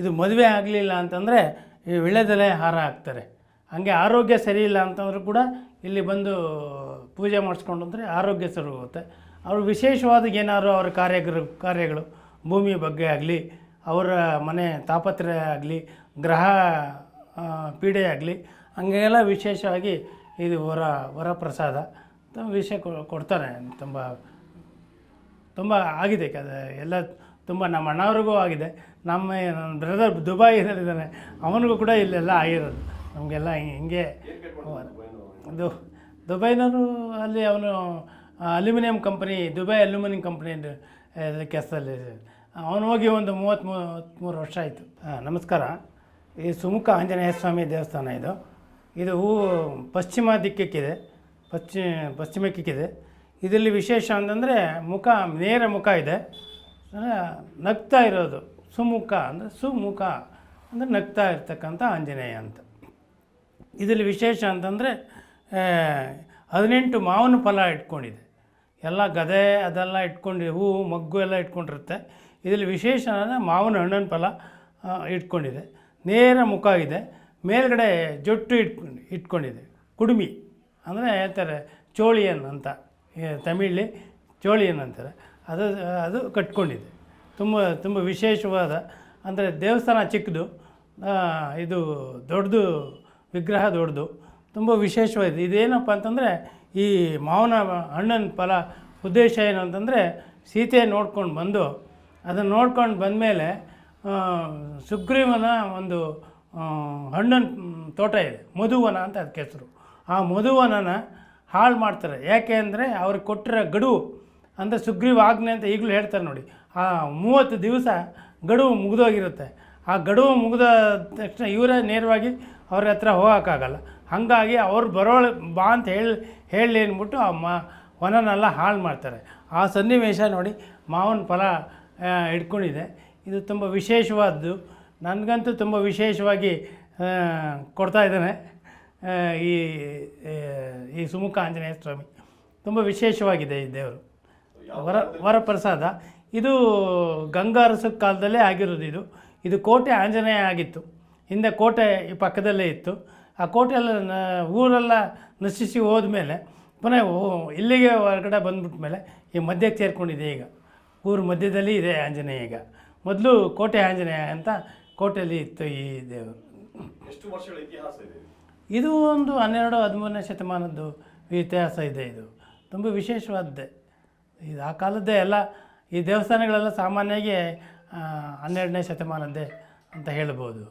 ಇದು ಮದುವೆ ಆಗಲಿಲ್ಲ ಅಂತಂದರೆ ಈ ವಿಳ್ಯದೆಲೆ ಹಾರ ಹಾಕ್ತಾರೆ. ಹಾಗೆ ಆರೋಗ್ಯ ಸರಿ ಇಲ್ಲ ಅಂತಂದ್ರೂ ಕೂಡ ಇಲ್ಲಿ ಬಂದು ಪೂಜೆ ಮಾಡಿಸ್ಕೊಂಡು ಅಂದರೆ ಆರೋಗ್ಯ ಸರಿ ಹೋಗುತ್ತೆ. ಅವರು ವಿಶೇಷವಾದ ಏನಾದ್ರು ಅವರ ಕಾರ್ಯಗ್ರ, ಕಾರ್ಯಗಳು, ಭೂಮಿ ಬಗ್ಗೆ ಆಗಲಿ, ಅವರ ಮನೆ ತಾಪತ್ರ ಆಗಲಿ, ಗ್ರಹ ಪೀಡೆ ಆಗಲಿ, ಹಂಗೆಲ್ಲ ವಿಶೇಷವಾಗಿ ಇದು ವರ, ವರಪ್ರಸಾದ ತುಂಬ ವಿಷಯ ಕೊಡ್ತಾರೆ. ತುಂಬ ತುಂಬ ಆಗಿದೆ. ಕದ ಎಲ್ಲ ತುಂಬ ನಮ್ಮ ಅಣ್ಣವ್ರಿಗೂ ಆಗಿದೆ. ನಮ್ಮ ನನ್ನ ಬ್ರದರ್ ದುಬೈನಲ್ಲಿದ್ದಾನೆ ಅವನಿಗೂ ಕೂಡ ಇಲ್ಲೆಲ್ಲ ಆಗಿರೋದು. ನಮಗೆಲ್ಲ ಹಿಂಗೆ ಅದು ದುಬೈನವರು ಅಲ್ಲಿ ಅವನು aluminium company, Dubai aluminium company ಕೆಲಸದಲ್ಲಿ ಅವನು ಹೋಗಿ ಒಂದು ಮೂವತ್ತ್ ಮೂವತ್ತ್ಮೂರು ವರ್ಷ ಆಯಿತು. ನಮಸ್ಕಾರ. ಈ ಸುಮುಖ ಆಂಜನೇಯ ಸ್ವಾಮಿ ದೇವಸ್ಥಾನ ಇದು. ಇದು ಹೂ ಪಶ್ಚಿಮ ದಿಕ್ಕಿಕ್ಕಿದೆ. ಪಶ್ಚಿಮ ಪಶ್ಚಿಮಕ್ಕಿದೆ ಇದರಲ್ಲಿ ವಿಶೇಷ ಅಂತಂದರೆ ಮುಖ, ನೇರ ಮುಖ ಇದೆ. ನಗ್ತಾ ಇರೋದು. ಸುಮುಖ ಅಂದರೆ ಸುಮುಖ ಅಂದರೆ ನಗ್ತಾ ಇರ್ತಕ್ಕಂಥ ಆಂಜನೇಯ ಅಂತ. ಇದರಲ್ಲಿ ವಿಶೇಷ ಅಂತಂದರೆ ಹದಿನೆಂಟು ಮಾವಿನ ಫಲ ಇಟ್ಕೊಂಡಿದೆ. ಎಲ್ಲ ಗದೆ ಅದೆಲ್ಲ ಇಟ್ಕೊಂಡಿದೆ ಹೂವು ಮಗ್ಗು ಎಲ್ಲ ಇಟ್ಕೊಂಡಿರುತ್ತೆ. ಇದರಲ್ಲಿ ವಿಶೇಷ ಅಂದರೆ ಮಾವಿನ ಹಣ್ಣಿನ ಫಲ ಇಟ್ಕೊಂಡಿದೆ. ನೇರ ಮುಖ ಇದೆ. ಮೇಲ್ಗಡೆ ಜೊಟ್ಟು ಇಟ್ಕೊಂಡು, ಇಟ್ಕೊಂಡಿದೆ. ಕುಡುಮಿ ಅಂದರೆ ಹೇಳ್ತಾರೆ ಚೋಳಿಯನ್ ಅಂತ ತಮಿಳಲ್ಲಿ ಚೋಳಿಯನ್ ಅಂತಾರೆ. ಅದು ಅದು ಕಟ್ಕೊಂಡಿದೆ. ತುಂಬ ತುಂಬ ವಿಶೇಷವಾದ, ಅಂದರೆ ದೇವಸ್ಥಾನ ಚಿಕ್ಕದು ಇದು ದೊಡ್ಡದು, ವಿಗ್ರಹ ದೊಡ್ಡದು, ತುಂಬ ವಿಶೇಷವಾಗಿದೆ. ಇದೇನಪ್ಪ ಅಂತಂದರೆ, ಈ ಮಾವನ ಹಣ್ಣಿನ ಫಲ, ಉದ್ದೇಶ ಏನು ಅಂತಂದರೆ, ಸೀತೆ ನೋಡ್ಕೊಂಡು ಬಂದು, ಅದನ್ನು ನೋಡ್ಕೊಂಡು ಬಂದಮೇಲೆ ಸುಗ್ರೀವನ ಒಂದು ಹಣ್ಣಿನ ತೋಟ ಇದೆ, ಮಧುವನ ಅಂತ ಅದಕ್ಕೆ ಹೆಸರು. ಆ ಮಧುವನನ ಹಾಳು ಮಾಡ್ತಾರೆ. ಯಾಕೆ ಅಂದರೆ ಅವ್ರಿಗೆ ಕೊಟ್ಟಿರೋ ಗಡುವು ಅಂದರೆ ಸುಗ್ರೀವ ಆಜ್ಞೆ ಅಂತ ಈಗಲೂ ಹೇಳ್ತಾರೆ ನೋಡಿ. ಆ ಮೂವತ್ತು ದಿವಸ ಗಡುವು ಮುಗಿದೋಗಿರುತ್ತೆ. ಆ ಗಡುವು ಮುಗಿದ ತಕ್ಷಣ ಇವರೇ ನೇರವಾಗಿ ಅವ್ರ ಹತ್ರ ಹೋಗೋಕ್ಕಾಗಲ್ಲ. ಹಾಗಾಗಿ ಅವ್ರು ಬರೋಳ ಬಾ ಅಂತ ಹೇಳಿ ಹೇಳಿ ಅಂದ್ಬಿಟ್ಟು ಆ ಮ, ವನನೆಲ್ಲ ಹಾಳು ಮಾಡ್ತಾರೆ. ಆ ಸನ್ನಿವೇಶ ನೋಡಿ ಮಾವನ ಫಲ ಇಟ್ಕೊಂಡಿದೆ. ಇದು ತುಂಬ ವಿಶೇಷವಾದ್ದು. ನನಗಂತೂ ತುಂಬ ವಿಶೇಷವಾಗಿ ಕೊಡ್ತಾ ಇದ್ದಾನೆ. ಈ ಈ ಸುಮುಖ ಆಂಜನೇಯ ಸ್ವಾಮಿ. ತುಂಬ ವಿಶೇಷವಾಗಿದೆ ಈ ದೇವರು. ವರ ವರಪ್ರಸಾದ. ಇದು ಗಂಗಾರಸ ಕಾಲದಲ್ಲೇ ಆಗಿರೋದು ಇದು. ಇದು ಕೋಟೆ ಆಂಜನೇಯ ಆಗಿತ್ತು. ಹಿಂದೆ ಕೋಟೆ ಈ ಪಕ್ಕದಲ್ಲೇ ಇತ್ತು. ಆ ಕೋಟೆಯಲ್ಲ ನ ಊರೆಲ್ಲ ನಶಿಸಿ ಹೋದ್ಮೇಲೆ ಪುನಃ ಇಲ್ಲಿಗೆ ಹೊರಗಡೆ ಬಂದ್ಬಿಟ್ಟ ಮೇಲೆ ಈ ಮಧ್ಯಕ್ಕೆ ಸೇರಿಕೊಂಡಿದೆ ಈಗ. ಊರು ಮಧ್ಯದಲ್ಲಿ ಇದೆ ಆಂಜನೇಯ ಈಗ. ಮೊದಲು ಕೋಟೆ ಆಂಜನೇಯ ಅಂತ ಕೋಟೆಯಲ್ಲಿ ಇತ್ತು ಈ ದೇವರು. ಎಷ್ಟು ವರ್ಷಗಳ ಇತಿಹಾಸ ಇದೆ ಇದು? ಒಂದು ಹನ್ನೆರಡು ಹದಿಮೂರನೇ ಶತಮಾನದ್ದು ಇತಿಹಾಸ ಇದೆ ಇದು. ತುಂಬ ವಿಶೇಷವಾದ್ದೇ ಇದು ಆ ಕಾಲದ್ದೇ ಎಲ್ಲ ಈ ದೇವಸ್ಥಾನಗಳೆಲ್ಲ ಸಾಮಾನ್ಯವಾಗಿ ಹನ್ನೆರಡನೇ ಶತಮಾನದ್ದೇ ಅಂತ ಹೇಳ್ಬೋದು.